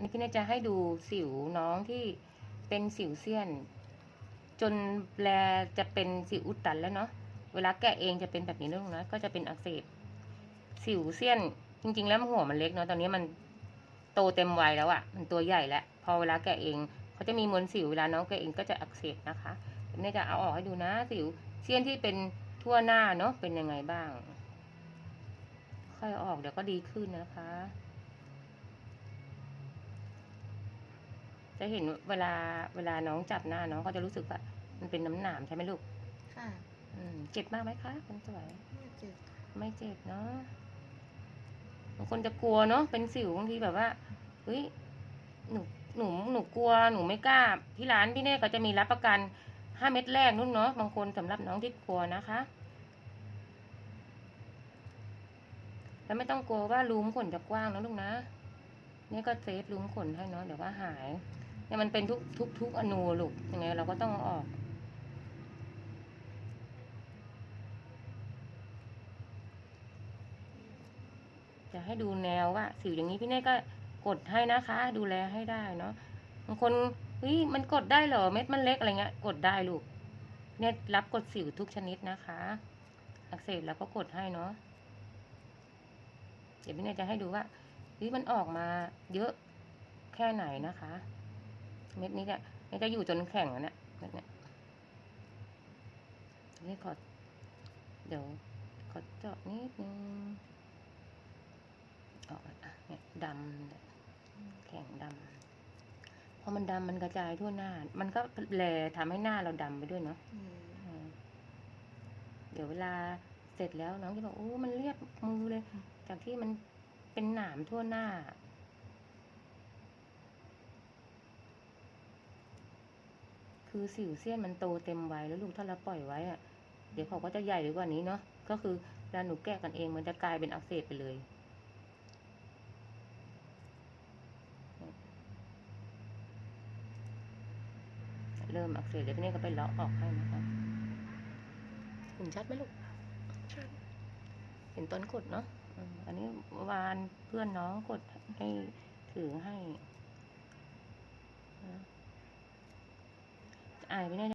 นี่พี่เนจะให้ดูสิวน้องที่เป็นสิวเซียน จนแลจะเป็นสิวอุดตันแล้วเนาะเวลาแกะเองจะเป็นแบบนี้นะลูกนะก็จะเป็นอักเสบสิวเซียน จริง ๆ แล้วหัวมันเล็กเนาะตอนนี้มันโตเต็มวัยแล้วอะ่ะ มันตัวใหญ่แล้วพอเวลาแกะเองเขาจะมีมวลสิวเวลาน้องแกะเองก็จะอักเสบนะคะพี่จะเอาออกให้ดูนะสิวเซียนที่เป็นทั่วหน้าเนาะเป็นยังไงบ้าง ค่อยออกเดี๋ยวก็ดีขึ้นนะคะ จะเห็นเวลาเวลาน้องจับหน้าน้องก็จะรู้สึกว่ามันเป็นน้ำหนามใช่ไหมลูก ค่ะ อืมเจ็บมากไหมคะคนสวย ไม่เจ็บไม่เจ็บเนาะบางคนจะกลัวเนาะเป็นสิวบางทีแบบว่าเฮ้ยหนูหนูหนูกลัวหนูไม่กล้าที่ร้านพี่เน่เขาจะมีรับประกันห้าเม็ดแรกนู่นเนาะบางคนสำหรับน้องที่กลัวนะคะ แล้วไม่ต้องกลัวว่ารูมขนจะกว้างนะลูกนะ นี่ก็เซฟรูมขนให้เนาะเดี๋ยวก็หาย เนี่ยมันเป็นทุกทุกทุกอนูลูกยังไงเราก็ต้องอออกจะให้ดูแนวว่าสิวอย่างนี้พี่เน่ก็กดให้นะคะ ดูแลให้ได้เนาะบางคนเฮ้ยมันกดได้เหรอเม็ดมันเล็กอะไรเงี้ย กดได้ลูก เนี่ยรับกดสิวทุกชนิดนะคะ อักเสบแล้วก็กดให้เนาะเดี๋ยวพี่เน่จะให้ดูว่าเฮ้ยมันออกมาเยอะแค่ไหนนะคะ เม็ดนี้เนี่ยเนี่ยจะอยู่จนแข็งอะเนี่ยแบบเนี้ยนี่ขอเดี๋ยวขอเจาะนิดนึงออกมาอะเนี่ยดำเนี่ยแข็งดำพอมันดำมันกระจายทั่วหน้า มันก็แลทำให้หน้าเราดำไปด้วยเนาะอืมอืมเดี๋ยวเวลาเสร็จแล้วน้องจะบอกโอ้ มันเรียบมือเลย จากที่มันเป็นหนามทั่วหน้า คือสิวเสี้ยนมันโตเต็มวัยแล้วลูกถ้าเราปล่อยไว้อะเดี๋ยวเขาก็จะใหญ่กว่านี้เนาะก็คือเวลาหนูแกะกันเองมันจะกลายเป็นอักเสบไปเลย เริ่มอักเสบเดี๋ยวพี่เน่ก็ไปเลาะออกให้นะคะเห็นชัดไหมลูกเห็นต้นกดเนาะอืมอันนี้วานเพื่อนน้องกดให้ถือให้นะ อายไปเนี่ย